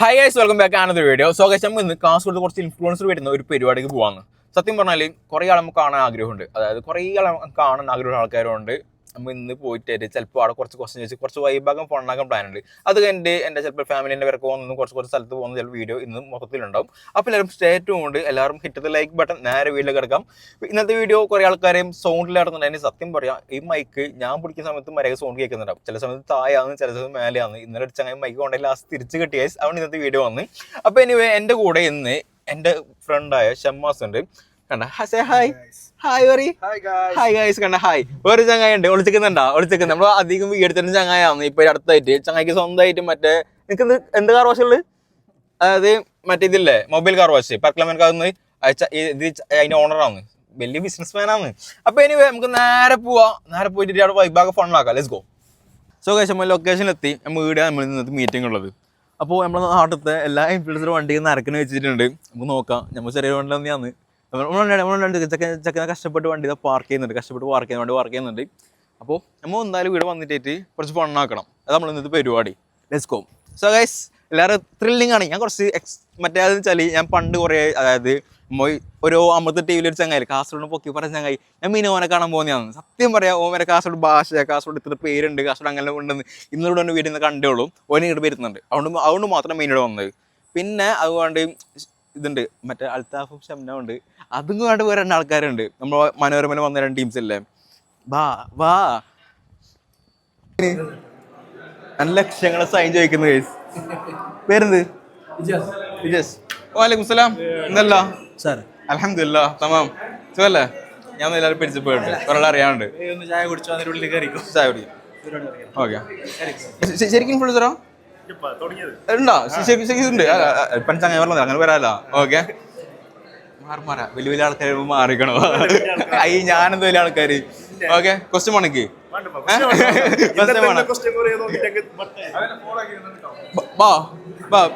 High guys welcome back ആണ് video so guys നമുക്ക് ഇന്ന് കാസർഗോഡ് കുറച്ച് ഇൻഫ്ലുവൻസർ വരുന്ന ഒരു പരിപാടിക്ക് പോവാന്ന് സത്യം പറഞ്ഞാൽ കുറേ ആൾ നമുക്ക് കാണാൻ ആഗ്രഹമുണ്ട്. അതായത് കുറേ ആൾ കാണാൻ ആഗ്രഹമുള്ള ആൾക്കാരുണ്ട്. നമ്മൾ ഇന്ന് പോയിട്ട് ചിലപ്പോൾ അവിടെ കുറച്ച് ക്വസ്റ്റൻ ചോദിച്ച് കുറച്ച് വൈഭാഗം ഫോണാക്കാൻ പ്ലാൻ ഉണ്ട്. അത് കഴിഞ്ഞിട്ട് എന്റെ ചിലപ്പോൾ ഫാമിലിന്റെ പേരൊക്കെ പോകുന്ന കുറച്ച് കുറച്ച് സ്ഥലത്ത് പോകുന്ന ചില വീഡിയോ ഇന്ന് മൊത്തത്തിലുണ്ടാവും. അപ്പോൾ എല്ലാവരും സ്റ്റേറ്റും ഉണ്ട്. എല്ലാവരും ഹിറ്റ് ദ ലൈക്ക് ബട്ടൺ നേരെ വീട്ടിൽ കിടക്കാം. ഇന്നത്തെ വീഡിയോ കുറേ ആൾക്കാരെയും സൗണ്ടിൽ ഇറങ്ങുന്നുണ്ട് സത്യം പറയാം ഈ മൈക്ക് ഞാൻ പിടിക്കുന്ന സമയത്ത് മര്യാദ സൗണ്ട് കേൾക്കുന്നുണ്ടാവും. ചില സമയത്ത് തായാന്ന് ചില സമയത്ത് മേലെയാന്ന് ഇന്നലെ അടിച്ച മൈക്ക് കൊണ്ടെങ്കിൽ ലാസ്റ്റ് തിരിച്ച് കിട്ടിയ അവൻ ഇന്നത്തെ വീഡിയോ വന്ന്. അപ്പോൾ എനിവേ എന്റെ കൂടെ ഇന്ന് എന്റെ ഫ്രണ്ടായ ഷമ്മാസ് ഉണ്ട്. കണ്ട. ഹസേ ഹായ് ഹായ് വറി ഹായ് ഗായ്സ് കണ്ട ഹായ് ഒരു ചങ്ങായി ഉണ്ട് ഒളിച്ചിക്കുന്നുണ്ടോ ഒളിച്ചിക്കുന്ന നമ്മൾ അധികം എടുത്തിട്ട് ചങ്ങായാണ് ഇപ്പൊ അടുത്തായിട്ട്. ചങ്ങായിക്ക് സ്വന്തമായിട്ട് മറ്റേ നിനക്ക് എന്ത് കാർ വാഷ് ഉള്ളത്? അതായത് മറ്റേ ഇതില്ലേ? മൊബൈൽ കാർ വാഷ് പർക്ലമൻ കാർന്ന് ഇത് അതിന്റെ ഓണറാണ് വലിയ ബിസിനസ് മാനാണ് അപ്പൊ ഇനി നമുക്ക് നേരെ പോവാ. നേരെ പോയിട്ട് അവിടെ വൈബാഗ് ഫണ്ടാക്കാം ലെറ്റ്സ് ഗോ സോ കഴിച്ച് നമ്മൾ ലൊക്കേഷനിലെത്തി നമ്മൾ വീട് നമ്മൾ ഇന്നത്തെ മീറ്റിംഗ് ഉള്ളത്. അപ്പോൾ നമ്മുടെ നാട്ടിലത്തെ എല്ലാ ഇൻഫ്ലുവൻസറും വണ്ടിയിൽ നിന്ന് അരക്കിന് വെച്ചിട്ടുണ്ട്. നമുക്ക് നോക്കാം. നമ്മൾ ചെറിയ വണ്ടി ചെക്കൻ ചെക്കനെ കഷ്ടപ്പെട്ട് വണ്ടി പാർക്ക് ചെയ്യുന്നുണ്ട്. കഷ്ടപ്പെട്ട് പാർക്ക് ചെയ്യുന്ന വണ്ടി പാർക്ക് ചെയ്യുന്നുണ്ട്. അപ്പോൾ നമ്മൾ എന്തായാലും വീട് വന്നിട്ടേറ്റ് കുറച്ച് ഫണ്ണാക്കണം അത് നമ്മൾ ഇന്നത്തെ പരിപാടി. ലെറ്റ്സ് ഗോ സോ ഗൈസ് എല്ലാവരും ത്രില്ലിംഗ് ആണ്. ഞാൻ കുറച്ച് എക്സ് മറ്റേ അതെന്ന് വെച്ചാൽ ഞാൻ പണ്ട് കുറേ അതായത് ഒരു അമൃത ടി വിയിലൊരു ചങ്ങായി കാസർഗോഡ് പൊക്കി പറഞ്ഞ ചങ്ങായി ഞാൻ മീനോനെ കാണാൻ പോകുന്നതാണ്. സത്യം പറയാം ഓമനെ കാസർഗോഡ് ഭാഷ കാസർഗോഡ് ഇത്ര പേരുണ്ട്. കാസർഗോഡ് അങ്ങനെ ഉണ്ടെന്ന് ഇന്നിവിടെ ഒന്ന് വീട്ടിൽ നിന്ന് ഉള്ളൂ. ഓനെ ഇങ്ങോട്ട് വരുന്നുണ്ട്. അതുകൊണ്ട് അതുകൊണ്ട് മാത്രം മീനോട് വന്നത്. പിന്നെ അതുകൊണ്ട് ഇതുണ്ട്. മറ്റേ അൽത്താഫും ഷംന ഉണ്ട്. അതും കൊണ്ട് വേറെ രണ്ട് ആൾക്കാരുണ്ട്. നമ്മൾ മനോരമയിൽ വന്ന രണ്ട് ടീംസ് അല്ലേ വാ വാ. നല്ല ലക്ഷ്യങ്ങളെ സൈൻ ചോദിക്കുന്ന കേസ് പേരെന്ത്? വിജസ് വാലേക്കും സലാം. എന്നല്ല സാർ അലഹമില്ല തമാം. സുഖല്ലേ? ഞാൻ എല്ലാവരും പരിചയപ്പെട്ടുണ്ട് ഒരാളെ അറിയാണ്ട്. ഒന്ന് ചായ കുടിച്ചു അതിന്റെ ഉള്ളിൽ കയറിക്കോ. ചായ കുടിക്കും. ഓക്കെ. ശരിക്കും ഇൻഫ്ലുവൻസറോ ഉണ്ടോ ശരി ശരി ഉണ്ട്. പഞ്ചാങ്ങ പറഞ്ഞത് അങ്ങനെ വരാലോ. ഓക്കെ. മാറി മാറാ. വലിയ വലിയ ആൾക്കാർ മാറിക്കണോ? അയ്യ ഞാനെന്ത് വലിയ ആൾക്കാർ ഓക്കെ ക്വസ്റ്റ്യൻ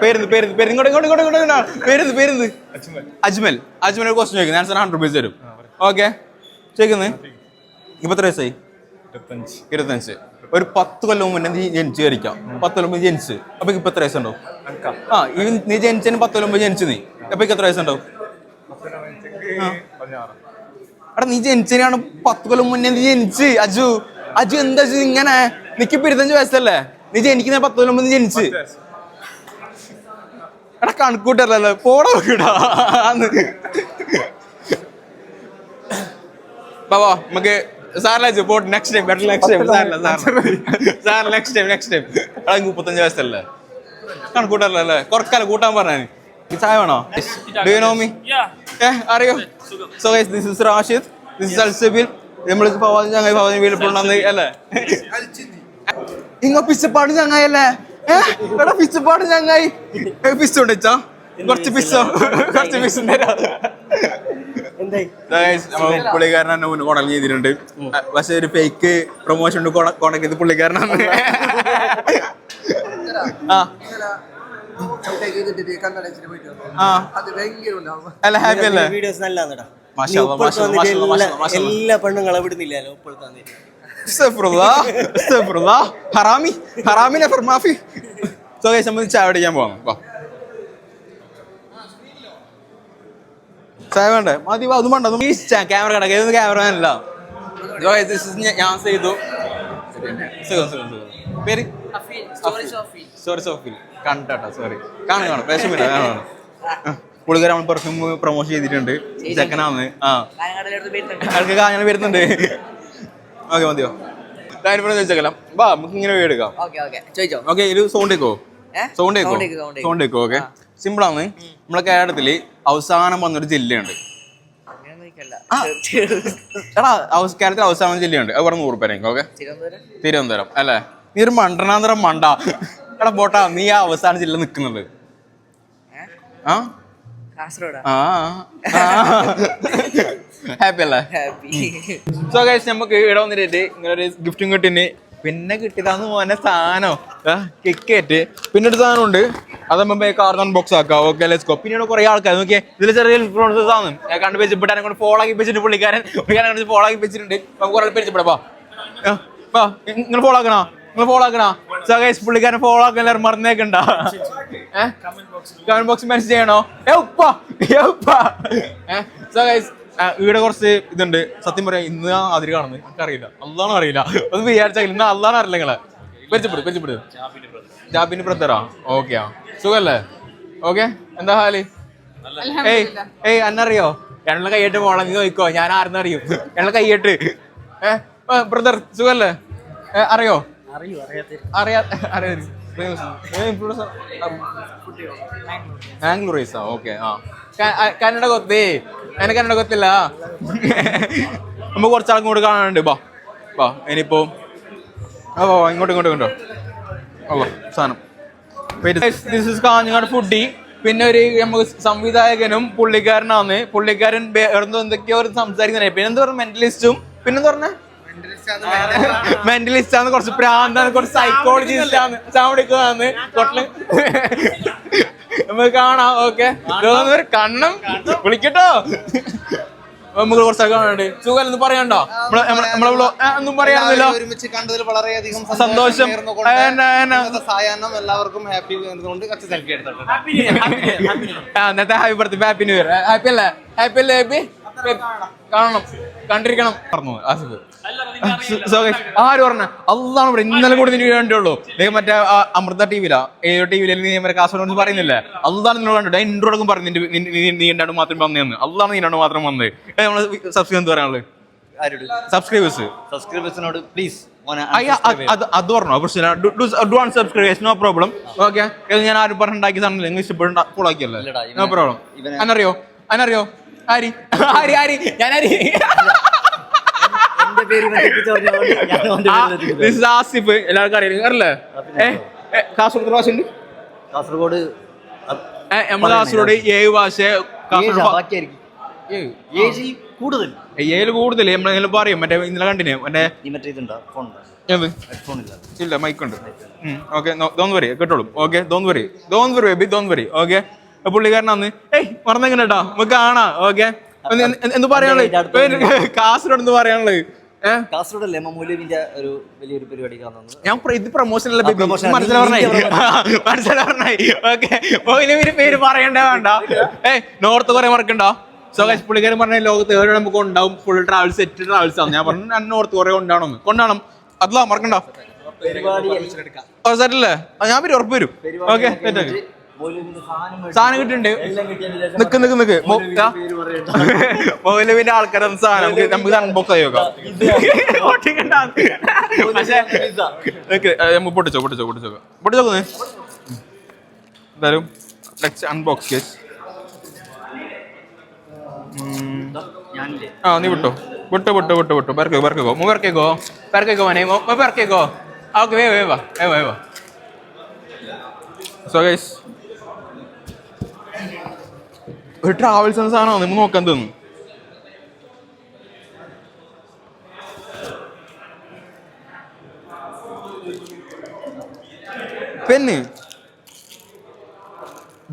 പേരുന്ന് പേരുന്ന് പേര് ഇങ്ങോട്ട് ഇങ്ങോട്ട് ഇങ്ങോട്ട് ഇങ്ങോട്ട് പേരുന്ന് പേരുന്ന് അജ്മൽ. അജ്മൽ. ഒരു ക്വസ്റ്റ്യൻ ചോദിക്കുന്നത് ആൻസർ ഹൺഡ്രഡ് റുപ്പീസ് തരും. ഓക്കെ. ചോദിക്കുന്നത് ഇപ്പൊ എത്ര വയസ്സായി? ഇരുപത്തഞ്ച്. ഒരു പത്ത് കൊല്ലം മുന്നേ നീ ജനിച്ച് കയറിക്കാം. പത്ത് കൊല്ലം മുമ്പ് ജനിച്ച്. അപ്പൊ ഇപ്പൊ എത്ര വയസ്സുണ്ടാവും? ആ ഈ നീ ജനിച്ചതിന് പത്ത് കൊല്ലം മുമ്പ് ജനിച്ചു നീ. അപ്പൊ എത്ര വയസ്സുണ്ടാവും. എടാ നീ ജനിച്ചതിനാണ് പത്ത് കൊല്ലം മുന്നേ നീ ജനിച്ച്. അജു അജു എന്താ ഇങ്ങനെ? നിനക്ക് ഇരുപത്തഞ്ച് വയസ്സല്ലേ? നീ ജനിക്കുന്ന പത്ത് കൊല്ലം മുമ്പ് നീ ജനിച്ച്. എടാ കണക്കൂട്ടല്ലോ പോടാ നോക്കിടാ ബാബാ നമുക്ക് സാറിലെ pot next time better next time സാറില്ല sir sir next time next time എടാ മുപ്പത്തഞ്ച് വയസ്സല്ലേ? കണക്കൂട്ടല്ലോ അല്ലേ കുറക്കാലം കൂട്ടാൻ പറഞ്ഞു ചായ വേണോ? ഡു യു നോ മീ ഏ അറിയോ? So guys this is Rashid this is Alsabil നമ്മൾക്ക് പവാദി ചങ്ങായി ഫവാദ് വീട്ടിലുണ്ടെന്ന് അല്ലേ? ഇങ്ങ പിച്ചപ്പാട് ചങ്ങായി അല്ലേ എടാ പിച്ചപ്പാട് ചങ്ങായി. പിസ് ഉണ്ടച്ചാ കുറച്ച് പിസ്സോ കുറച്ച് പിസ് പുള്ളിക്കാരൻ മുന്നേ ചെയ്തിട്ടുണ്ട്. പക്ഷെ ഒരു ഫേക്ക് പ്രൊമോഷൻ കോണ്ടാക്ട് ചെയ്ത് പുള്ളിക്കാരനാണ്. ആ. അല്ല ഹാപ്പി അല്ലേ? വീഡിയോസ്. എല്ലാ പെണ്ണുങ്ങളെ ഇപ്പോഴത്തെ അസ്തഗ്ഫിറുല്ലാ, അസ്തഗ്ഫിറുല്ലാ. ഹറാമി ഹറാമിനെ ഫർമാഫി സോ നമ്മൾ ചായ കുടിക്കാൻ പോകാം ചായ വേണ്ടേ? മതി വാ, അതും വേണ്ട ഈ ക്യാമറ കിടക്കുക ഇതൊന്നും ക്യാമറ അല്ല So guys, this is ഞ- ഞാൻ ചെയ്തു. സുഖം സുഖം സുഖം. പേര്? സോറി സോഫിൽ കണ്ടോ സോറി കാണും കാണും വിഷമില്ല കാണും പുള്ളിക്കാരൻ നമ്മൾ പെർഫ്യൂം പ്രൊമോഷൻ ചെയ്തിട്ടുണ്ട്. ചെക്കനാന്ന്. ആ. ആൾക്ക് കാഞ്ഞാൽ വരുന്നുണ്ട്. ഓക്കെ മതിയോ? ഡയറിപ്പുറം ചോദിച്ചേക്കലാം. വാ നമുക്ക് ഇങ്ങനെ വീട് എടുക്കാം. ഓക്കെ ഒരു സൗണ്ട് കേക്കോ? സൗണ്ട് കേക്ക്. സൗണ്ട് കേക്കോ ഓക്കെ. സിമ്പിൾ ആണ് നമ്മളെ കേരളത്തിൽ അവസാനം വന്നൊരു ജില്ലയുണ്ട്. എടാ കേരളത്തിൽ അവസാനം ജില്ലയുണ്ട്. അത് പറഞ്ഞ നൂറ് പേരെങ്കിൽ ഓക്കെ? തിരുവനന്തപുരം. അല്ലേ? നീ ഒരു മണ്ടനാന്തരം മണ്ട. എടാ പോട്ടാ നീ ആ അവസാന ജില്ല നിൽക്കുന്നത്. ആ? ആ ഹാപ്പി അല്ലേ? ഹാപ്പി സോ ഗൈസ് നമുക്ക് ഇവിടെ വന്നിട്ട് ഇങ്ങനെ ഒരു ഗിഫ്റ്റും കിട്ടിന്. പിന്നെ കിട്ടിയതാന്ന് മോനെ സാധനം. കിക്കറ്റ്. പിന്നെ ഒരു സാധനം ഉണ്ട് അതാകുമ്പോ നമ്മൾ ബോക്സ് ആക്കാം. ഓക്കെ ലെറ്റ്സ് ഗോ പിന്നീട് കുറെ ആൾക്കാർ നോക്കിയേ ഇതിൽ ചെറിയ ആണ് ഞാൻ കണ്ടു വെച്ചിട്ട് കൊണ്ട് ഫോളോ ആക്കി വെച്ചിട്ട് പുള്ളിക്കാരൻ പുള്ളിക്കാരൻ ഫോളോ ആക്കി വെച്ചിട്ടുണ്ട്. നമുക്ക് കുറെ പരിചയപ്പെടാം. വാ. നിങ്ങൾ ഫോളോ ആക്കണോ? നിങ്ങൾ ഫോളോ ആക്കണോ? സോ ഗൈസ് പുള്ളിക്കാരൻ ഫോളോ ആക്കാൻ എല്ലാവരും മറന്നേക്കണ്ട. കമന്റ് ബോക്സ് മെൻഷൻ ചെയ്യണോ? ഏ ഉപ്പ. ഏ ഉപ്പ. ഏഹ് സോ ഗൈസ് ഇവിടെ കുറച്ച് ഇതുണ്ട്. സത്യം പറയാം ഇന്ന് അതിര് കാണുന്നത്. എനിക്കറിയില്ല. അല്ലാണോ അറിയില്ല. അത് വിചാരിച്ചാൽ ഇന്ന് അല്ലാണോ അറിയില്ല നിങ്ങളെ. പരിചയപ്പെടും പരിചയപ്പെടും. ജാബിന് ബ്രദറാ ഓക്കെ ആ. സുഖല്ലേ? ഓക്കെ എന്താ ഹാൽ? ഏയ് ഏയ് അന്നറിയോ? എണ്ണ കൈയിട്ട് പോകണം നീ നോക്കോ ഞാൻ ആരെന്നറിയും എണ്ണ കൈയിട്ട്. ഏ ബ്രദർ സുഖല്ലേ? ഏഹ് അറിയോ? ബാംഗ്ലൂർ ഓക്കെ ആ, കന്നഡ കൊത്തേ എന്നെ കന്നഡ കൊത്തില്ല. നമുക്ക് ആൾക്കും കൂടെ കാണാനുണ്ട്. ബാ ബാ ഇനിയിപ്പോ ഓ ഇങ്ങോട്ട് ഇങ്ങോട്ട് ഇങ്ങോട്ടോ ഓ സാധനം. ദിസ് കാഞ്ഞങ്ങാട് ഫുഡി പിന്നെ ഒരു നമുക്ക് സംവിധായകനും പുള്ളിക്കാരനാണ്. പുള്ളിക്കാരൻ എന്തൊക്കെയോ ഒരു സംസാരിക്കുന്നുണ്ട്. പിന്നെ എന്താ പറഞ്ഞ? മെന്റലിസ്റ്റും പിന്നെന്താ പറഞ്ഞ? മെന്റലിസ്റ്റ് ആണ് കുറച്ച് പ്രാന്താണ് കുറച്ച് സൈക്കോളജിസ്റ്റ് ആണ്. ചാവടിക്കാന്ന് തൊട്ടിൽ നമുക്ക് കാണാം ഓക്കെ. കണ്ണം. വിളിക്കട്ടോ. നമുക്ക് കുറച്ചൊക്കെ കാണുന്നുണ്ട് സുഖം എന്ന് പറയണ്ടോ നമ്മളെ നമ്മളെ ഒന്നും പറയാനില്ല ഒരുമിച്ച് കണ്ടതിൽ വളരെയധികം സന്തോഷം. സായാഹ്നം എല്ലാവർക്കും ഹാപ്പി കൊണ്ട് കുറച്ച് സെൽഫി എടുത്തിട്ടുണ്ട്. നേരത്തെ happy birthday happy new year happy അല്ലേ? ഹാപ്പി അല്ലേ ഹാപ്പി കാണണം. കണ്ടിരിക്കണം. പറഞ്ഞു ആസിഫ് ആര് പറഞ്ഞ? അതാണ് ഇവിടെ ഇന്നലെ കൂടി നിനക്ക് വേണ്ടിയുള്ളൂ നീ മറ്റേ അമൃത ടിവിയിലാ. ഏഴോ ടിവിയിൽ നീ മറ്റേ കാസർഗോഡ് പറയുന്നില്ലേ? അതാണ് നിന്നോട് കണ്ടു. ഇൻട്രോടൊക്കെ പറഞ്ഞു നി- രണ്ടാണ്ട് മാത്രം വന്നതെന്ന് അതാണ് നീ രണ്ടു മാത്രം വന്നത് നമ്മൾ സബ്സ്ക്രൈബ് എന്ത് പറയാനുള്ളത് സബ്സ്ക്രൈബേഴ്സ് സബ്സ്ക്രൈബേഴ്സിനോട് പ്ലീസ് അത് പറഞ്ഞോ? പ്രശ്നമില്ല ഡു നോ പ്രോബ്ലം ഓക്കെ ഞാൻ ആരും സാധനം നിങ്ങൾ നോ പ്രോബ്ലം ആരി? ആരി ആരി ഞാൻ ആരി എന്റെ പേര് ഇവൻ തെറ്റിച്ചറിഞ്ഞതുകൊണ്ട് ഞാൻ അവന്റെ ആ, പേരിൽ എത്തിക്കുന്നത്. this ആസിഫ്. എല്ലാവർക്കും അറിയില്ലേ? ഏ, കാസർഗോഡ് നമ്മളെ ഏഴ് ഭാഷ കൂടുതൽ. ഏഴ് പറയും. മറ്റേ ഇന്നലെ കണ്ടിനെ മറ്റേ ഇല്ല. ഇല്ല മൈക്ക് ഉണ്ട്. Okay don't worry കേട്ടോളും. Okay don't worry don't worry baby don't worry okay പുള്ളിക്കാരനാന്ന് ഏയ് മറന്നെങ്ങനെ കേട്ടോ നമുക്ക് കാണാം. ഓക്കെ എന്ത് പറയാനുള്ളത്? കാസർഗോഡ് എന്ത് പറയാനുള്ളത്? കാസർഗോഡ് അല്ലേ മൗലവിന്റെ ഒരു വലിയൊരു പരിപാടി ഞാൻ ഇത് promotion. മനസ്സിലായി ഓക്കെ ഓയിലൊരു പേര് പറയണ്ടേ വേണ്ട. ഏ നോർത്ത് കൊറിയ മറക്കണ്ടോ സോ ഗൈസ് പുള്ളിക്കാരൻ പറഞ്ഞ ലോകത്ത് ഏറെ നമുക്ക് ഉണ്ടാവും ഫുൾ ട്രാവൽസ് സെറ്റ് ട്രാവൽസ് ആണ്. ഞാൻ പറഞ്ഞു ഞാൻ നോർത്ത് കൊറിയ കൊണ്ടാണോ കൊണ്ടാണം. അതല്ല മറക്കണ്ടോ ഞാൻ ഉറപ്പ് വരും. ഓക്കെ സാധനം കിട്ടിയിട്ടുണ്ട്. നിക്ക് നിക്ക് നിക്ക്. മൗലവിന്റെ ആൾക്കാരെ സാധനം. നമുക്ക് നമുക്ക് അൺബോക്സ് ആയി നോക്കാം. പക്ഷേ നിക്ക്, നമുക്ക് പൊട്ടിച്ചോ പൊട്ടിച്ചോ പൊട്ടിച്ചോ. പൊട്ടിച്ചോക്കുന്നേ എന്തായാലും ലെറ്റ്സ് അൺബോക്സ് കേസ് ആ നീ വിട്ടോ. വിട്ടോ വിട്ടോ വിട്ടോ വിട്ടോ. പെരക്കോ പെരക്കോ മു പെരക്കോ പെരക്കോ മോനെ. പെരക്കോ ഓക്കെ വേ വേവ വേ വേവ സോ ഗൈസ് ഒരു ട്രാവൽസ് എന്ന സാധനമാണ് നിങ്ങൾ നോക്കാൻ തോന്നുന്നു പെന്ന്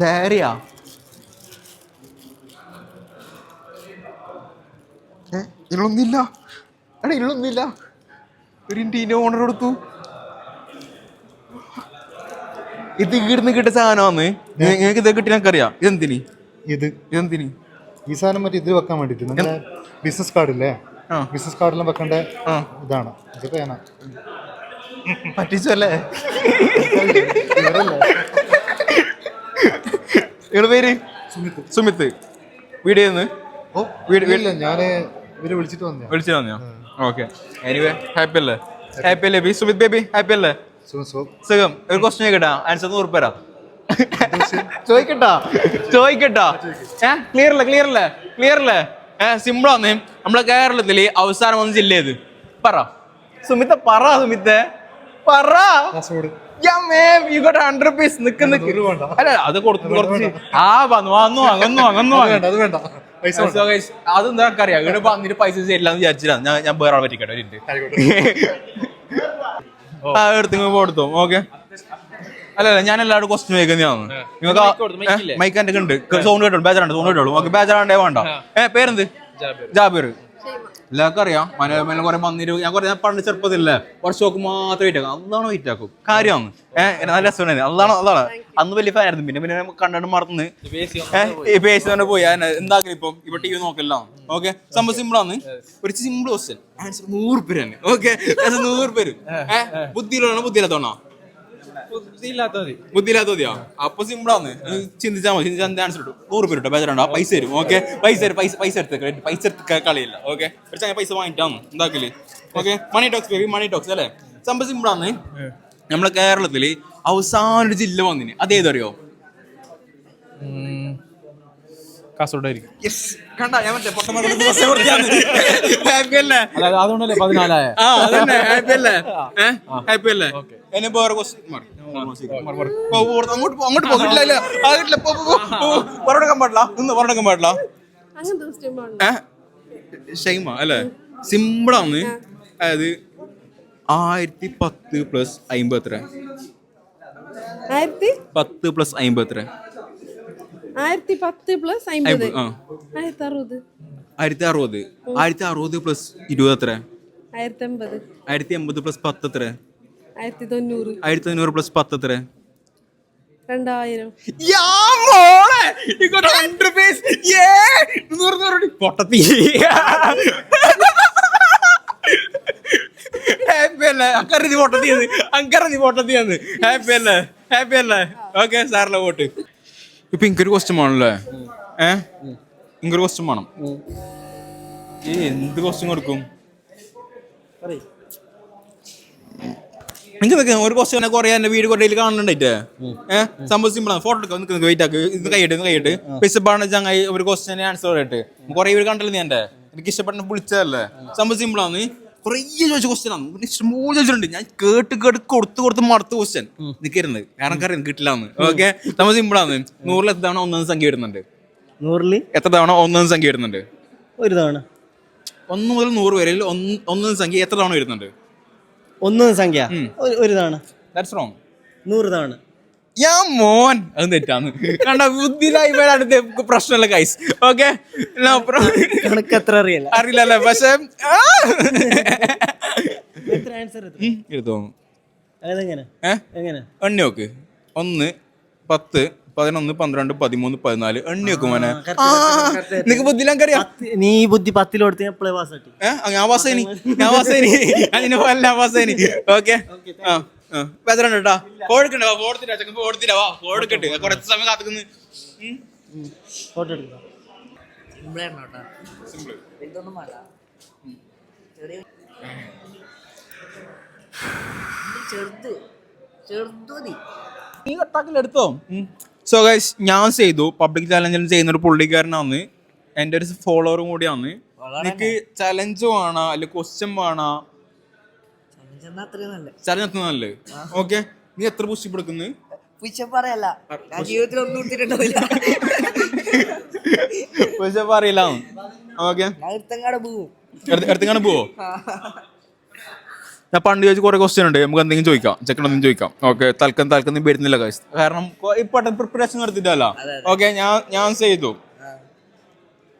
ഡയറിയാ ഏ ഇതിലൊന്നില്ല എടാ ഇതിലൊന്നില്ല ഒരു ഇന്ത്യന്റെ ഓണർ കൊടുത്തു. ഇത് ഇവിടുന്ന് കിട്ടിയ സാധനമാന്ന്. നിങ്ങൾക്ക് ഇത് കിട്ടി എനിക്കറിയാം ഇതെന്തിനി? ഇത്. ഇതെന്തിനി? ഈ സാധനം മറ്റേ ഇത് വെക്കാൻ വേണ്ടിട്ട് നിങ്ങളുടെ ബിസിനസ് കാർഡ് ഇല്ലേ? ബിസിനസ് കാർഡിലും വെക്കേണ്ട ഇതാണ്. ഇത് പേന പറ്റിച്ചല്ലേ? നിങ്ങളുടെ പേര്? സുമിത്ത്. വീട്- ഇല്ല ഞാൻ ഇവർ വിളിച്ചിട്ട് വന്നു വിളിച്ചിട്ട് വന്നോ ഓക്കെ. എനിവേ ഹാപ്പി അല്ലേ? ഹാപ്പി അല്ലേ ബി സുമിത് ബേബി ഹാപ്പി അല്ലേ? സുഖം ഒരു ക്വസ്റ്റ്യൻ ചോദിക്കട്ടാ? ആൻസർ നൂറ് പേരാ ചോദിക്കട്ടാ? ചോദിക്കട്ടാ. ഏ? ക്ലിയർ അല്ലേ ക്ലിയർ അല്ലേ? ക്ലിയർ അല്ലേ? ഏഹ് സിമ്പിൾ ആണ്. നമ്മളെ കേരളത്തിൽ അവസാനം ഒന്നും ജില്ല ഏത് പറ. സുമിത്ത പറ സുമിത്തെ. പറ. അല്ല അത് കൊടുത്തു കുറച്ച് ആ വന്നു വന്നു അങ്ങന്നു അങ്ങന്നു. അതെന്താ അറിയാം? ഇവിടെ വന്നിട്ട് പൈസ തരില്ല എന്ന് വിചാരിച്ചില്ല ഞാൻ ഞാൻ വേറെ പറ്റിക്കട്ടെ എടുത്ത് കൊടുത്തു. ഓക്കെ. അല്ല അല്ല ഞാൻ എല്ലാവരും ക്വസ്റ്റ്യൻ ചോദിക്കുന്നതാണ് നിങ്ങൾക്ക് മൈക്ക് എന്റെ ഉണ്ട്. സൗണ്ട് കേട്ടോളൂ ബേജാറുണ്ട് സൗണ്ട് കേട്ടോളൂ. ഓക്കെ ബേജാറാണ്ടേ വേണ്ട. ഏ പേരെന്ത്? ജാബിർ. എല്ലാവർക്കും അറിയാം മനോരമയിൽ കുറെ മന്ദിരം. ഞാൻ കുറെ പണ്ട് ചെറുപ്പത്തില്ലേ നോക്ക് മാത്രം വെയിറ്റ് ആക്കും. അതാണ് വെയിറ്റ് ആക്കും. കാര്യമാണ്. ഏഹ് നല്ല രസമാണ് അതാണ് അതാണ് അന്ന് വലിയ ഫാൻ ആയിരുന്നു. പിന്നെ പിന്നെ കണ്ടു മറന്ന്. പേസ് തന്നെ പോയി. എന്താക്കി ഇപ്പം ഇപ്പൊ ടി വി നോക്കല്ല ഓക്കെ സംഭവം സിമ്പിൾ ആണ്. ഒരു സിമ്പിൾ ക്വസ്റ്റ്യൻ ആൻസർ നൂറ് പേര് തന്നെ. ഓക്കെ നൂറ് പേര് ഏഹ് ബുദ്ധിയിലാണോ ബുദ്ധിയില്ലാത്തതാണോ? ബുദ്ധിയില്ലാത്ത മതിയോ അപ്പൊ സിമ്പിൾ ആണ്. ചിന്തിച്ചാൽ മതി. ചിന്തിച്ചാൽ ആൻസർ കിട്ടും നൂറ് പേര് കേട്ടോ ബേജറുണ്ടോ പൈസ തരും. ഓക്കെ പൈസ തരും. പൈസ പൈസ എടുത്ത് പൈസ എടുത്ത് കളിയില്ല. ഓക്കെ പക്ഷേ പൈസ വാങ്ങിട്ടാന്ന് എന്താക്കൽ? Okay money talks baby money talks അല്ലേ? സംഭവം സിമ്പിൾ ആണ്. നമ്മളെ കേരളത്തിൽ അവസാന ഒരു ജില്ല വന്നിന്. അതേതറിയോ? കാസർഗോഡായിരിക്കും. അതുകൊണ്ടല്ലേ പതിനാലായ? എന്നെ വേറെ ക്വസ്റ്റ്യൻ അങ്ങോട്ട് പോ അങ്ങോട്ട് പോകില്ല ഇല്ല ആ കിട്ടില്ല പോ പോ, പോ. പറഞ്ഞെടുക്കാൻ പാടില്ല. നിന്ന് പറഞ്ഞെടുക്കാൻ പാടില്ല. ഷൈമ അല്ലേ? സിമ്പിളാണ് അതായത് ആയിരത്തി പത്ത് പ്ലസ് അമ്പത് എത്ര ആയിരത്തി? പത്ത് പ്ലസ് അമ്പത് എത്ര ആയിരത്തി പത്ത് പ്ലസ് അമ്പത് ആ. ആയിരത്തി അറുപത്. ആയിരത്തി അറുപത്. ആയിരത്തി അറുപത് പ്ലസ് ഇരുപത് എത്ര ആയിരത്തി അമ്പത്. ആയിരത്തി എൺപത് പ്ലസ് പത്ത് എത്ര ആയിരത്തി തൊണ്ണൂറ് ആയിരത്തി അഞ്ഞൂറ് പ്ലസ് പത്ത് എത്ര രണ്ടായിരം പൊട്ടത്തി. ഹാപ്പി അല്ലേ? അങ്കറി പൊട്ടത്തിയത് അങ്കറി പൊട്ടത്തിയെന്ന് ഹാപ്പി അല്ലേ? ഹാപ്പി അല്ലേ? ഓക്കെ സാറിലെ വോട്ട്. ഇപ്പൊ ഇങ്ങൊരു ക്വസ്റ്റ്യൻ ആണല്ലേ ഏ? ഇങ്ങൊരു ക്വസ്റ്റ്യൻ വേണം. ഏ എന്ത് ക്വസ്റ്റ്യൻ കൊടുക്കും? എനിക്ക് വെക്കുന്നത് ഒരു ക്വസ്റ്റ്യൻ കുറേ എന്റെ വീട് കൊട്ടയിൽ കാണുന്നുണ്ടായിട്ട് ഏഹ് സംഭവം സിമ്പിൾ ആണ്. ഫോട്ടോ എടുക്കാം നിങ്ങൾക്ക് വെയിറ്റ് ആക്ക്. ഇത് കൈയിട്ട് ഇത് കൈയിട്ട് ഇഷ്ടപ്പെടുന്ന ചങ്ങായി ഒരു ക്വസ്റ്റ്യൻ ആൻസർ പറയട്ടെ. കുറെ പേര് കണ്ടല്ലോ നീ എന്റെ? എനിക്ക് ഇഷ്ടപ്പെടുന്ന വിളിച്ചതല്ലേ? സംഭവം സിമ്പിൾ ആണ്. കുറേ ചോദിച്ച ക്വസ്റ്റ്യൻ ആണ്. ഇഷ്ടംപോലെ ചോദിച്ചിട്ടുണ്ട്. ഞാൻ കേട്ട് കേട്ട് കൊടുത്ത് കൊടുത്ത് മടുത്ത ക്വസ്റ്റ്യൻ നിൽക്കരുന്നത് കാരണം കാര്യം കിട്ടില്ല എന്ന്. ഓക്കെ സംഭവം സിമ്പിൾ ആണ്. നൂറിൽ എത്ര തവണ ഒന്നാം സംഖ്യ വരുന്നുണ്ട്? നൂറിൽ? എത്ര തവണ ഒന്നാം സംഖ്യ വരുന്നുണ്ട്? ഒരു തവണ. ഒന്ന് മുതൽ നൂറ് വരെ ഒന്ന് ഒന്നാം സംഖ്യ എത്ര തവണ വരുന്നുണ്ട്? ഒന്നും സംഖ്യ. ഒരു- തവണ ദാറ്റ്സ് റോങ് നൂറ് തവണ ഞാൻ മോൻ. അത് തെറ്റാന്ന്. കണ്ട ബുദ്ധിയിലായി അടുത്ത പ്രശ്നമല്ല കൈസ് ഓക്കെ കണക്ക് എത്ര അറിയില്ല. അറിയില്ലല്ലേ? പക്ഷെ. എത്ര ആൻസർ എടുത്തോ? അതെങ്ങനെ? ഏ? എങ്ങനെ? എണ്ണി നോക്ക്. ഒന്ന് പത്ത് പതിനൊന്ന് പന്ത്രണ്ട് പതിമൂന്ന് പതിനാല് എണ്ണി വെക്കും മോനെ. നിനക്ക് ബുദ്ധിയിലാൻ അറിയാം നീ ഈ ബുദ്ധി പത്തിലോടുത്ത് ഞാൻ പ്ലേ പാസ് ആട്ടി ഏഹ് ഞാൻ വാസേനി ഞാൻ പാസേനി അതിന് പോലെ പാസേനി ഓക്കെ ആ എത്ര കേട്ടാ കൊടുക്കണ്ട വാ ചെക്കൻ കുറച്ച് സമയം കാത്തുക്കുന്നു. ഫോട്ടോ എടുക്കാം. സിമ്പിളായിരുന്നു കേട്ടോ. ഇതൊന്നും വേണ്ട. ചെറിയ ചെറുത്. ചെറുത് നീ കട്ടാക്കിലെടുത്തോ സോ ഗൈസ് ഞാൻ ചെയ്തു. പബ്ലിക് ചലഞ്ചിൽ ചെയ്യുന്ന ഒരു പുള്ളിക്കാരനാണ്. എന്റെ ഒരു ഫോളോവറും കൂടിയാണ്. എനിക്ക് ചലഞ്ച് വേണ? അല്ലെ ക്വസ്റ്റ്യൻ വേണ? ചലഞ്ച് അത്ര നല്ല ഓക്കെ നീ എത്ര പുഷ് എടുക്കുന്നു? പറയല്ല. ഞാൻ ജീവിതത്തിൽ ഒന്നും എടുത്തിട്ടുണ്ടാവില്ല. പറയില്ല. ഓക്കെ എടുത്തങ്ങാട് പോവോ. ഞാൻ പണ്ട് ചോദിച്ച കുറെ ക്വസ്റ്റ്യൻ ഉണ്ട്. നമുക്ക് എന്തെങ്കിലും ചോദിക്കാം. ചെക്കൻ എന്തെങ്കിലും ചോദിക്കാം. ഓക്കെ തൽക്കം തൽക്കം നീ വരുന്നില്ല ഗൈസ് കാരണം ഇപ്പം പ്രിപ്പറേഷൻ നടത്തിയിട്ടല്ല. ഓക്കെ ഞാൻ ഞാൻ ചെയ്തു.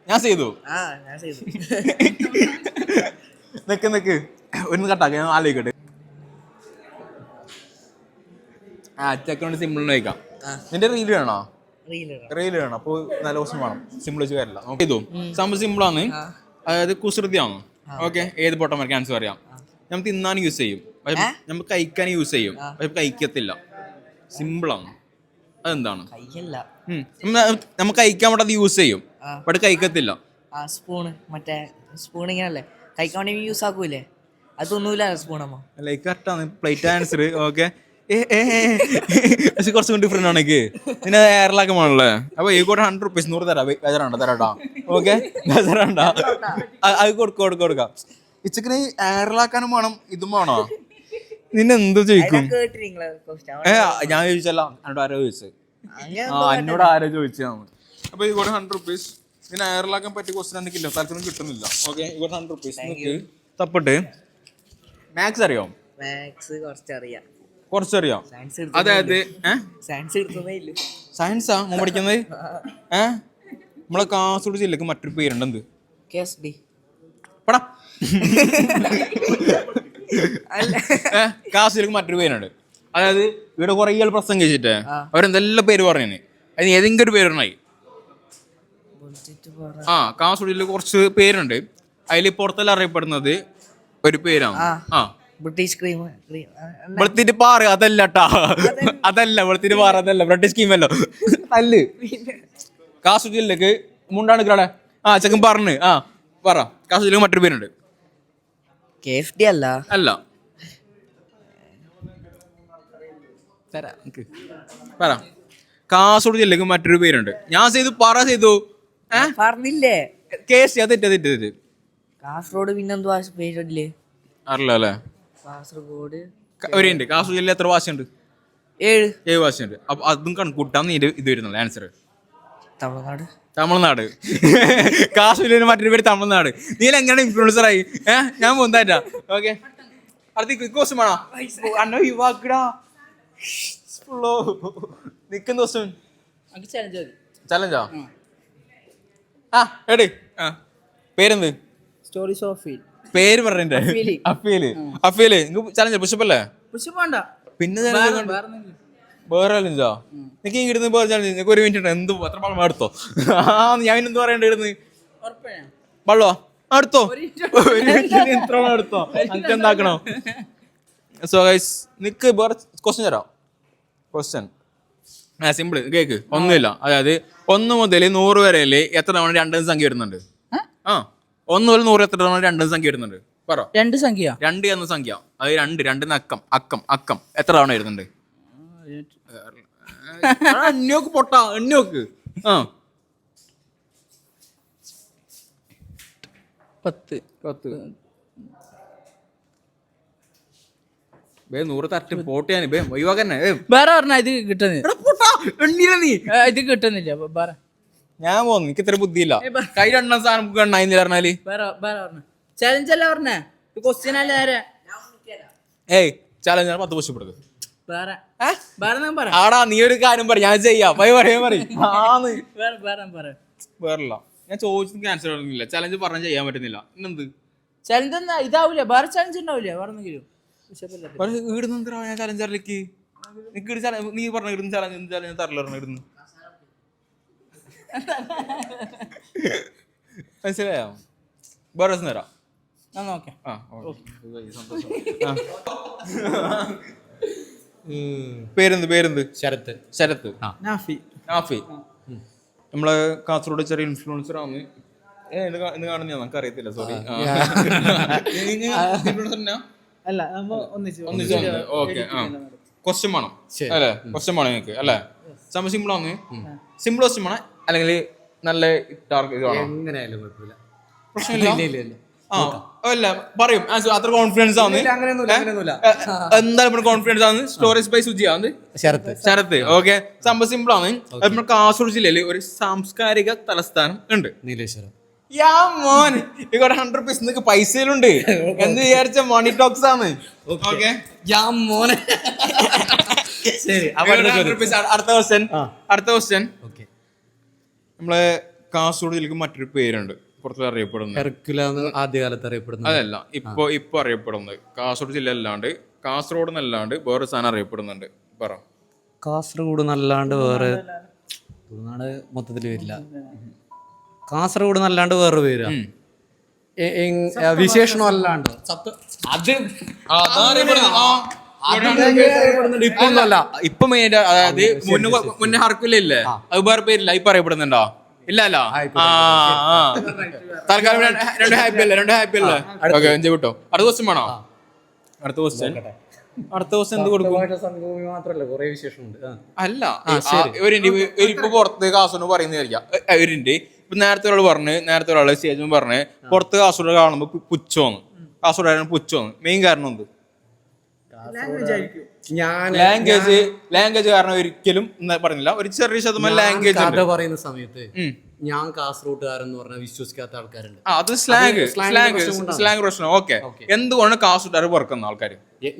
ഞാൻ ചെയ്തു. നിക്ക് നിക്ക്. ഒന്ന് കട്ടാക്ക ഞാൻ ആലോചിക്കട്ടെ. ആ ചെക്കനോട് സിമ്പിൾ ചോദിക്കാം. നിന്റെ റീൽ വേണോ? റീൽ റീൽ വേണം. അപ്പോൾ നല്ല ക്വസ്റ്റ്യൻ വേണം. സിമ്പിൾ വെച്ച് വരില്ല ഓക്കെ ഇതോ സംഭവം സിമ്പിൾ ആണ്. അതായത് കുസൃതിയാണ്? ഓക്കെ ഏത് പൊട്ടന്മാർക്ക് ആൻസർ അറിയാം. നമുക്ക് തിന്നാൻ യൂസ് ചെയ്യും. നമുക്ക് കഴിക്കാൻ യൂസ് ചെയ്യും. പക്ഷെ കഴിക്കത്തില്ല. സിമ്പിളാണ് അതെന്താണ്? നമുക്ക് കഴിക്കാൻ വേണ്ടി അത് യൂസ് ചെയ്യും. പക്ഷെ കഴിക്കത്തില്ല. സ്പൂണ് മറ്റേ സ്പൂൺ ഇങ്ങനല്ലേ? കഴിക്കാൻ വേണ്ടി യൂസ് ആക്കൂലേ? അതൊന്നുമില്ല സ്പൂണമ്മ ലൈക്ക് കറക്റ്റാണ് പ്ലേറ്റ് ആൻസർ ഓക്കെ പക്ഷെ കുറച്ചും ഡിഫറെന്റ് ആണ് എനിക്ക്. പിന്നെ എയറിലാക്കി പോകണല്ലേ അപ്പൊ ഈ കൂടെ ഹൺഡ്രഡ് റുപ്പീസ് നൂറ് തരാം. ബേജാറാണ്ട തരാട്ടോ. ഓക്കെ ബേജാറാണ്ട അത് കൊടുക്ക കൊടുക്ക കൊടുക്കാം. ഇച്ചക്കിന് എയറിലാക്കാനും വേണം ഇതും വേണോ? നിന്നെ എന്ത് ചോദിക്കും ഏ ഞാൻ ചോദിച്ചല്ല എന്നോട് ആരോ ചോദിച്ചത് അങ്ങനെ ആ എന്നോട് ആരോ ചോദിച്ചതാണ് അപ്പൊ ഈ കൂടെ ഹൺഡ്രഡ് റുപ്പീസ് പിന്നെ എയറിലാക്കാൻ പറ്റിയ ക്വസ്റ്റൻ എനിക്കില്ല താല്പര്യം കിട്ടുന്നില്ല. ഓക്കെ ഈ കൂടെ ഹൺഡ്രഡ് റുപ്പീസ് തപ്പട്ട്. മാത്സ് അറിയോ? മാത്സ് കുറച്ചറിയാം. കുറച്ചറിയാം? സയൻസ് അതായത് സയൻസ് സയൻസാ പഠിക്കുന്നത്? ഏഹ് നമ്മളെ കാസർഗോഡ് ജില്ലക്ക് മറ്റൊരു പേരുണ്ട് എന്ത് കെ എസ് ഡി പടാ. കാസിലേക്ക് മറ്റൊരു പേരുണ്ട്. അതായത് ഇവിടെ കുറെ ആൾ പ്രസംഗിച്ചിട്ട് അവരെന്തെല്ലാം പേര് പറഞ്ഞു അതിന് ഏതെങ്കിലും ഒരു പേരുണ്ടായി. ആ കാസർഗോഡിൽ കുറച്ച് പേരുണ്ട്. അതിൽ പുറത്തെല്ലാം അറിയപ്പെടുന്നത് ഒരു പേരാണ്. ആ. ബ്രിട്ടീഷ് ക്രീം വെളുത്തിട്ട് പാറ അതല്ല ട്ടാ. അതല്ല. വെളുത്തിട്ട് പാറ അതല്ല. ബ്രിട്ടീഷ് ക്രീം അല്ലോ. അല്ല ജില്ലക്ക് മുണ്ടാണ് ആ ചെക്കൻ പറഞ്ഞു. ആ. പറ. കാസർഗോഡ് മറ്റൊരു പേരുണ്ട്. കെ എഫ് ഡി അല്ല. അല്ല. തരാം നിക്ക്. പറ. കാസർഗോഡ് ജില്ലക്ക് മറ്റൊരു പേരുണ്ട്. ഞാൻ ചെയ്തു പറ ചെയ്തു. ഏ? പറഞ്ഞില്ലേ? കേസ് അത് തെറ്റ് തെറ്റ് തെറ്റ്. കാസർഗോഡ് പിന്നെന്തുവാ പേരില്ലേ അറിയില്ല അല്ലേ? കാസർഗോഡ് വരെയുണ്ട് കാസർഗോഡ് ജില്ലയിൽ എത്ര ഭാഷയുണ്ട്? ഏഴ്. ഏഴ് ഭാഷയുണ്ട്. അപ്പൊ അതും കണക്കൂട്ടാന്ന് ഇത് വരുന്നുള്ളൂ ആൻസർ തമിഴ്നാട്. തമിഴ്നാട്. കാശ്മീരിന് മറ്റൊരു പേര് തമിഴ്നാട്. നീ എങ്ങനെ ഇൻഫ്ലുവൻസർ ആയി? ഏഹ് ഞാൻ പോന്താറ്റാ ഓക്കെ അടുത്ത ക്വസ്റ്റ്യൻ വേണോ? യുവാക്കടാ. നിക്കുന്ന ദിവസം ചലഞ്ചാ ആ? എടി. ആ. പേരെന്ത്? സ്റ്റോറീസ് ഓഫ് പേര് അഫീൽ. അഫീൽ. വേണ്ട. പിന്നെ വേറെ ചലഞ്ചാ നിനക്ക് ഇടുന്ന് ചലഞ്ച് നിനക്ക് ഒരു മിനിറ്റ് എന്ത് എത്ര പാളം എടുത്തോ ആ ഞാൻ എന്ത് പറയണ്ട ഇടുന്ന്? പള്ളോ എടുത്തോ ഒരു മിനിറ്റ് എത്ര പഴം എടുത്തോ എനിക്ക് എന്താക്കണോ? സോ ഗൈസ് നിക്ക് വേറെ ക്വസ്റ്റ്യൻ തരാം. ക്വസ്റ്റ്യൻ ആ സിമ്പിൾ കേക്ക്. ഒന്നുമില്ല. അതായത് ഒന്ന് മുതൽ നൂറ് വരെ എത്ര തവണ രണ്ടും സംഖ്യ വരുന്നുണ്ട്? ആ? ഒന്ന് മുതൽ നൂറ് എത്ര തവണ രണ്ടും സംഖ്യ വരുന്നുണ്ട്? പറ. രണ്ട് സംഖ്യ. രണ്ട് എന്ന സംഖ്യ. അത് രണ്ട് രണ്ടിന് അക്കം. അക്കം അക്കം. എത്ര തവണ വരുന്നുണ്ട്? എണ്ണിയോക്ക് പൊട്ട എണ്ണോക്ക് ആ. പത്ത്. പത്ത്. ബേ നൂറ് തട്ടി പോട്ടിയാന് ബേ ഒഴിവാക്കന്നെ ഏ, വേറെ പറഞ്ഞ ഇത് കിട്ടുന്നില്ല എടാ പൊട്ടാ, എണ്ണീല നീ. ഏ, ഇത് കിട്ടുന്നില്ല. വേ- വേറെ. ഞാൻ പോന്നു എനിക്ക് ഇത്ര ബുദ്ധിയില്ല. കൈ രണ്ടാം സാധനം പറഞ്ഞാൽ വേറെ വേറെ പറഞ്ഞ ചലഞ്ച് അല്ല പറഞ്ഞേ ക്വസ്റ്റ്യൻ അല്ല നേരെ? ഏയ് ചാലഞ്ച് പത്ത് കൊടുക്കും. വേറെ. ആടാ നീ ഒരു കാര്യം പറ ഞാൻ ചെയ്യാം. പൈ പറയാൻ പറയും. പറ. വേറല്ല. ഞാൻ ചോദിച്ചത് ക്യാൻസൽ ആവുന്നില്ല. ചലഞ്ച് പറഞ്ഞ ചെയ്യാൻ പറ്റുന്നില്ല. ഇന്നെന്ത്? ചലഞ്ച് എന്നാ ഇതാവൂല. വേറെ ചലഞ്ച് ഉണ്ടാവില്ല വേറെ എന്തെങ്കിലും. വിശപ്പില്ലാത്ത. പക്ഷെ ഈടുന്ന് എന്തിനാ ഞാൻ ചലഞ്ച് അറിയിലേക്ക് നിക്ക് ഇട് നീ പറഞ്ഞ ഇടുന്ന് ചലഞ്ച് ചലഞ്ച് തരല ഇടുന്ന് മനസ്സിലായോ? വേറെ ദിവസം തരാം. ഞാൻ നോക്കാം. ആ ഓക്കേ. സന്തോഷം. ആ. പേരെന്ത് പേരെന്ത്? ശരത്ത്. ശരത്ത്. നാഫി. നാഫി. നമ്മളെ കാസർഗോഡ് ചെറിയ ഇൻഫ്ലുവൻസർ ആണ്. കാണുന്ന നമുക്ക് അറിയത്തില്ല സോറി അല്ല ഒന്നിച്ച് ഓക്കെ ആ. ക്വസ്റ്റ്യൻ വേണം. അല്ലേ? ക്വസ്റ്റ്യൻ വേണം നിങ്ങൾക്ക് അല്ലേ? സംഭവം സിമ്പിൾ ആണ്. സിമ്പിൾ ക്വസ്റ്റ്യൻ വേണം. അല്ലെങ്കിൽ നല്ല ടാർഗറ്റ് പ്രശ്നമില്ല. ആ അല്ല പറയും. അത്ര കോൺഫിഡൻസ് ആണ്. അങ്ങനെയൊന്നുമില്ല അങ്ങനെയൊന്നുമില്ല. ഏ, എന്തായാലും കോൺഫിഡൻസ് ആണ്? സ്റ്റോറേജ് ബൈ സുജി ആണ് ശരത്ത് ശരത്ത് ഓക്കെ സംഭവം സിമ്പിൾ ആണ്. അത് നമ്മുടെ കാസർഗോഡ് ജില്ലയിൽ ഒരു സാംസ്കാരിക തലസ്ഥാനം ഉണ്ട്. നീലേശ്വരം. യാ മോൻ ഇവിടെ ഹൺഡ്രഡ് പീസ് നിങ്ങൾക്ക് പൈസയിലുണ്ട്. എന്ന് വിചാരിച്ച മണി ടോക്സ് ആണ്? ഓക്കെ മോനെ. ശരി അടുത്ത ക്വസ്റ്റ്യൻ അടുത്ത ക്വസ്റ്റ്യൻ നമ്മളെ കാസർഗോഡ് ജില്ലക്ക് മറ്റൊരു പേരുണ്ട്. പുറത്ത് അറിയപ്പെടുന്നത്. ഹെർക്കുലാന്ന് ആദ്യകാലത്ത് അറിയപ്പെടുന്നത്. അതല്ല ഇപ്പൊ ഇപ്പൊ അറിയപ്പെടുന്നത്. കാസർഗോഡ് ജില്ല അല്ലാണ്ട് കാസർഗോഡ് എന്നല്ലാണ്ട് വേറെ സാധനം അറിയപ്പെടുന്നുണ്ട്. പറ. കാസർഗോഡ് നല്ലാണ്ട് വേറെ തുളുനാട് മൊത്തത്തിൽ വരില്ല. കാസർഗോഡ് നല്ലാണ്ട് വേറെ പേരാ. ഉം. എ- എങ്- ആ, വിശേഷണം അല്ലാണ്ട്. അത് ഇപ്പൊ ഇപ്പൊ മെയിൻ അതായത് മുന്നേ മുന്നേ ഹർക്കില്ലേ അത് വേറെ പേരില്ല. ഇപ്പൊ അറിയപ്പെടുന്നുണ്ടോ? ഇല്ല അല്ല ആ ആ. തൽക്കാലം രണ്ട് ഹാപ്പി അല്ലേ രണ്ട് ഹാപ്പി അല്ലേ ഓക്കെ എൻജോയ് വിട്ടോ. അടുത്ത ക്വസ്റ്റ്യൻ വേണോ? അടുത്ത ക്വസ്റ്റ്യൻ അടുത്ത ദിവസം എന്ത് കൊടുക്കും? സംഗമി മാത്രല്ല കുറെ വിശേഷമുണ്ട്. അല്ല. ഒരു ഇപ്പൊ പുറത്ത് കാസർഗോഡ് പറയുന്നതായിരിക്കാം അവരുണ്ട് ഇപ്പൊ നേരത്തെ ഒരാൾ പറഞ്ഞ് നേരത്തെ ഒരാൾ സ്റ്റേജ് പറഞ്ഞ് പുറത്ത് കാസർഗോഡ് കാണുമ്പോ പു- പുച്ഛമാണ് കാസർഗോഡ് പുച്ഛമാണ് മെയിൻ കാരണം എന്ത്? ഞാൻ ലാംഗ്വേജ് ലാംഗ്വേജ് കാരണം ഒരിക്കലും പറഞ്ഞില്ല. ഒരു ചെറിയ ശതമാനം ലാംഗ്വേജ് കഥ പറയുന്ന സമയത്ത്. ഞാൻ കാസർഗോട്ടുകാരൻ എന്ന് പറഞ്ഞാൽ വിശ്വസിക്കാത്ത ആൾക്കാരുണ്ട്. ആ അത് സ്ലാങ് slang സ്ലാങ്. സ്ലാങ് പ്രശ്നം ഓക്കെ എന്തുകൊണ്ട് കാസർഗോട്ടുകാർ പുറക്കുന്ന ആൾക്കാർ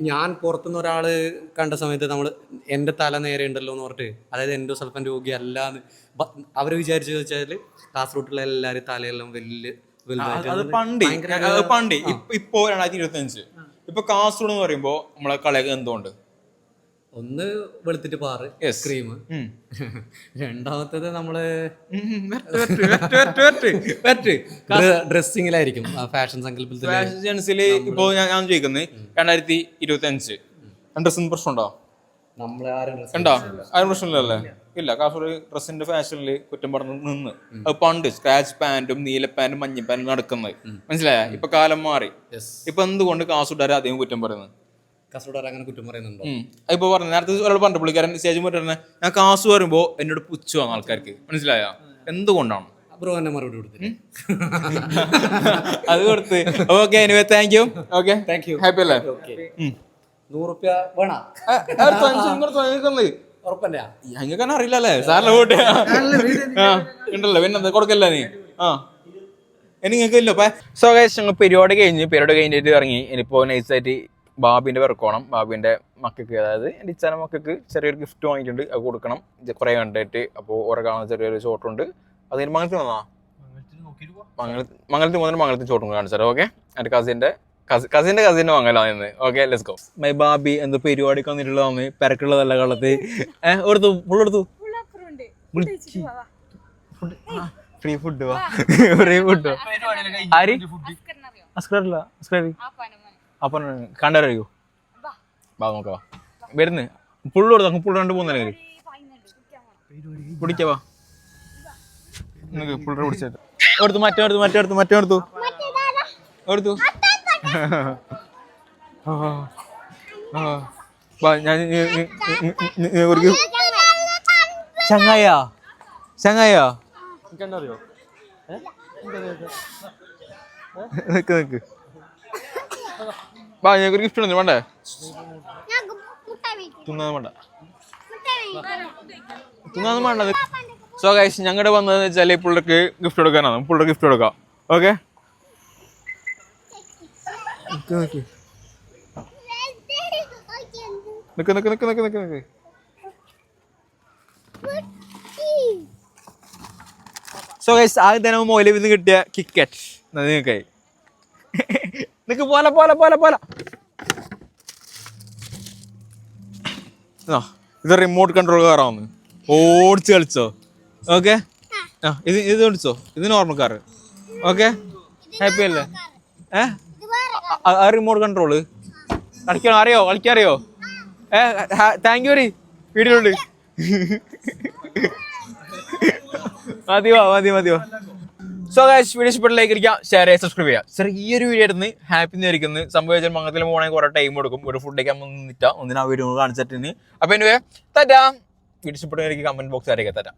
ഞാൻ പുറത്തുനിന്ന് ഒരാൾ കണ്ട സമയത്ത് നമ്മൾ എന്റെ തല നേരെ ഉണ്ടല്ലോ എന്ന് പറഞ്ഞിട്ട് അതായത് എന്റെ സ്വല്പം രോഗി അല്ല എന്ന് അവർ വിചാരിച്ചു വെച്ചാൽ കാസർഗോട്ടുള്ള എല്ലാവരും തലയെല്ലാം വലിയ അത് പണ്ട്. അത് പണ്ട്. ഇപ്പോ രണ്ടായിരത്തി ഇരുപത്തി അഞ്ച് ഇപ്പൊ കാസർഗോഡ് എന്ന് പറയുമ്പോ നമ്മളെ കളി എന്തുകൊണ്ട്? ഒന്ന് വെളുത്തിട്ട് പാറ് ക്രീം. രണ്ടാമത്തേത് നമ്മൾ. ഡ്രസ്സിങ്ങിലായിരിക്കും ഫാഷൻ സങ്കല്പത്തിൽ ഫാഷൻ സെൻസിൽ ഇപ്പോ ഞാൻ ചോദിക്കുന്നത് രണ്ടായിരത്തി ഇരുപത്തി അഞ്ച് ഡ്രസ്സിന് പ്രശ്നമുണ്ടോ? നമ്മളെ ആരും dress ഉണ്ടോ ആരും പ്രശ്നമില്ലല്ലേ? ഇല്ല കാസർഗോഡ് ഡ്രസ്സിന്റെ ഫാഷനിൽ കുറ്റം പറഞ്ഞ് നിന്ന്. അത് പണ്ട് സ്ക്രാച്ച് പാന്റും നീല പാന്റും മഞ്ഞ പാന്റും നടക്കുന്നത്. മനസ്സിലായ? ഇപ്പൊ കാലം മാറി. ഇപ്പൊ എന്തുകൊണ്ട് കാസർഗോഡ് അധികം കുറ്റം പറയുന്നത്? കാസർഗോഡ് അങ്ങനെ കുറ്റം പറയുന്നുണ്ടോ. ഇപ്പൊ പറഞ്ഞു നേരത്തെ ഒരാൾ പറഞ്ഞു പുള്ളിക്കാരൻ സ്റ്റേജ് പറഞ്ഞ ഞാൻ കാസ് വരുമ്പോ എന്നോട് പുച്ഛമാണ് ആൾക്കാർക്ക്. മനസ്സിലായോ? എന്തുകൊണ്ടാണ്? ബ്രോ എന്നെ മറുപടി കൊടുത്തു അത് കൊടുത്ത്. Okay anyway thank you okay thank you happy അല്ലേ. നൂറുപ്യ വേണ? ഞങ്ങൾക്ക് അറിയില്ലല്ലേ? സാറിന്റെ വോട്ട് ആ. ഉണ്ടല്ലോ. പിന്നെ കൊടുക്കല്ല നീ? ആ. ഇനി നിങ്ങൾക്ക് ഇല്ല. സോ ഗൈസ് ഞങ്ങൾ പരിപാടി കഴിഞ്ഞ് പരിപാടി കഴിഞ്ഞിട്ട് ഇറങ്ങി. ഇനിയിപ്പോൾ നൈസായിട്ട് ബാബിന്റെ പിറക്കോണം ബാബിന്റെ മക്കൾക്ക് അതായത് എന്റെ ഇച്ചാന മക്കൾക്ക് ചെറിയൊരു ഗിഫ്റ്റ് വാങ്ങിയിട്ടുണ്ട്. അത് കൊടുക്കണം. കുറേ കണ്ടിട്ട് അപ്പോൾ ഓരോ കാണുന്ന ചെറിയൊരു ഷോട്ടുണ്ട് അതിന് മംഗളത്തിൽ വന്നാ? മംഗളത്തിൽ മംഗളത്തിൽ പോകുന്ന മംഗളത്തിൽ ഷോട്ടും കാണിച്ചാലോ ഓക്കെ എന്റെ കസിന്റെ കസിന്റെ കസിന് മംഗലാണ് ഇന്ന് okay let's go my baby എന്ത് പരിപാടിക്ക് വന്നിട്ടുള്ളതാണ് പെരക്കുള്ളതല്ല കള്ളത്ത് ഏഹ് എടുത്തു. ഫുള്ളെടുത്തു ഫ്രീ ഫുഡ് വാ ഫ്രീ ഫുഡ് ആര്? അസ്കറില്ല അസ്കറി. അപ്പം കണ്ടറിയോ? വാ. നോക്കാം വാ. വരുന്ന്. പുള്ളു കൊടുത്തു? പുള്ളു രണ്ട് പോകുന്നല്ലേ കുടിക്കാ വാ. പുള്ളു കുടിച്ചിട്ട് എടുത്തു മറ്റേ എടുത്തു മറ്റേ എടുത്തു മറ്റേ എടുത്തു എടുത്തു ഞാൻ ചങ്ങായാ ചങ്ങായാ നിക്ക് നിക്ക് വാ ഞങ്ങൾക്ക് ഒരു ഗിഫ്റ്റ് വേണ്ടേ വേണ്ട വേണ്ട സോ ഗൈസ് ഞങ്ങളുടെ വന്നതെന്ന് വെച്ചാൽ പുള്ളിക്ക് ഗിഫ്റ്റ് കൊടുക്കാനാണ് പുള്ളിക്ക് ഗിഫ്റ്റ് കൊടുക്കാം ഓക്കെ നിക്ക് നിക്ക്. നിക്ക് നിക്ക് നിക്ക് നിക്ക് സോ ഗൈസ് ആദ്യം തന്നെ മൊയിലിൽ നിന്ന് കിട്ടിയ കിക്കറ്റ് നിങ്ങൾക്കായി നിക്ക് പോല പോല പോല പോല. ഇത് റിമോട്ട് കൺട്രോൾ കാറാവുന്നു ഓടിച്ച് കളിച്ചോ. ഓക്കെ ആ ഇത് ഇത് ഓടിച്ചോ. ഇത് നോർമൽ കാറ് ഓക്കെ ഹാപ്പി അല്ലേ? ഏ? ആ- റിമോട്ട് കൺട്രോൾ കളിക്കണം അറിയോ? കളിക്കാൻ അറിയോ ഏ താങ്ക് യു വീട്ടിലുണ്ട്. മതി മതി മതി സോ ഗൈസ് വീഡിയോ ഇഷ്ടപ്പെട്ട ലൈക്ക് ഇരിക്കാം ഷെയർ ചെയ്യുക സബ്സ്ക്രൈബ് ചെയ്യുക. ചെറിയൊരു വീഡിയോ ആയിരുന്നു. ഹാപ്പി നേരിക്കുന്നു സംഭവിച്ചാൽ മംഗത്തിൽ പോകണമെങ്കിൽ കുറേ ടൈം എടുക്കും. ഒരു ഫുഡ് കഴിക്കാൻ നിന്നിട്ടാ ഒന്നിനാ വീഡിയോ കാണിച്ചിട്ടുണ്ട് അപ്പൊ എനിവേ തരാം വീഡിയോ ഇഷ്ടപ്പെട്ട കമന്റ് ബോക്സ് അറിയിക്കാം തരാം